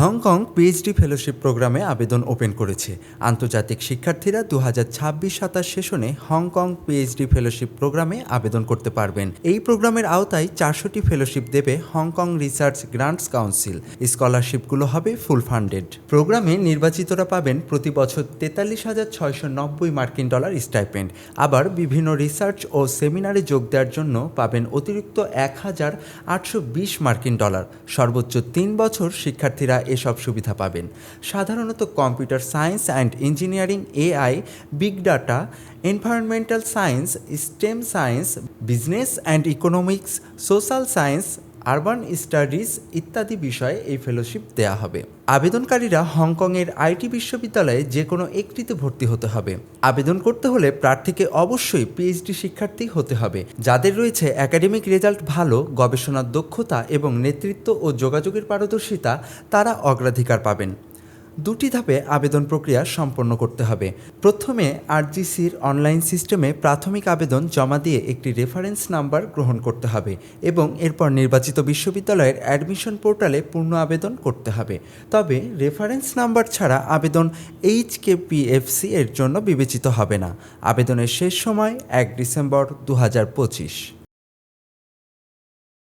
Hong Kong PhD fellowship প্রোগ্রামে আবেদন open করেছে। আন্তর্জাতিক শিক্ষার্থীরা দু হাজার ছাব্বিশ সাতাশ সেশনে হংকং পিএইচডি ফেলোশিপ প্রোগ্রামে আবেদন করতে পারবেন। এই প্রোগ্রামের আওতায় চারশোটি ফেলোশিপ দেবে Hong Kong research grants council. স্কলারশিপগুলো হবে ফুল ফান্ডেড। প্রোগ্রামে নির্বাচিতরা পাবেন প্রতি বছর তেতাল্লিশ হাজার ছয়শো নব্বই মার্কিন ডলার স্টাইপেন্ড। আবার বিভিন্ন রিসার্চ ও সেমিনারে যোগ দেওয়ার জন্য পাবেন অতিরিক্ত এক হাজার আটশো বিশ মার্কিন ডলার। সর্বোচ্চ তিন বছর শিক্ষার্থীরা এসব সুবিধা পাবেন। সাধারণত computer science and engineering, AI, big data, environmental science, STEM science, business and economics, social science urban studies ইত্যাদি বিষয়ে এই ফেলোশিপ দেয়া হবে। আবেদনকারীরা হংকংয়ের আইটি বিশ্ববিদ্যালয়ে যে কোনো একটিতে ভর্তি হতে হবে। আবেদন করতে হলে প্রার্থীকে অবশ্যই পিএইচডি শিক্ষার্থী হতে হবে। যাদের রয়েছে একাডেমিক রেজাল্ট ভালো, গবেষণার দক্ষতা এবং নেতৃত্ব ও যোগাযোগের পারদর্শিতা, তারা অগ্রাধিকার পাবেন। দুটি ধাপে আবেদন প্রক্রিয়া সম্পন্ন করতে হবে। প্রথমে আরজিসির অনলাইন সিস্টেমে প্রাথমিক আবেদন জমা দিয়ে একটি রেফারেন্স নাম্বার গ্রহণ করতে হবে এবং এরপর নির্বাচিত বিশ্ববিদ্যালয়ের অ্যাডমিশন পোর্টালে পূর্ণ আবেদন করতে হবে। তবে রেফারেন্স নাম্বার ছাড়া আবেদন এইচকেপিএফসি এর জন্য বিবেচিত হবে না। আবেদনের শেষ সময় এক ডিসেম্বর দু হাজার পঁচিশ।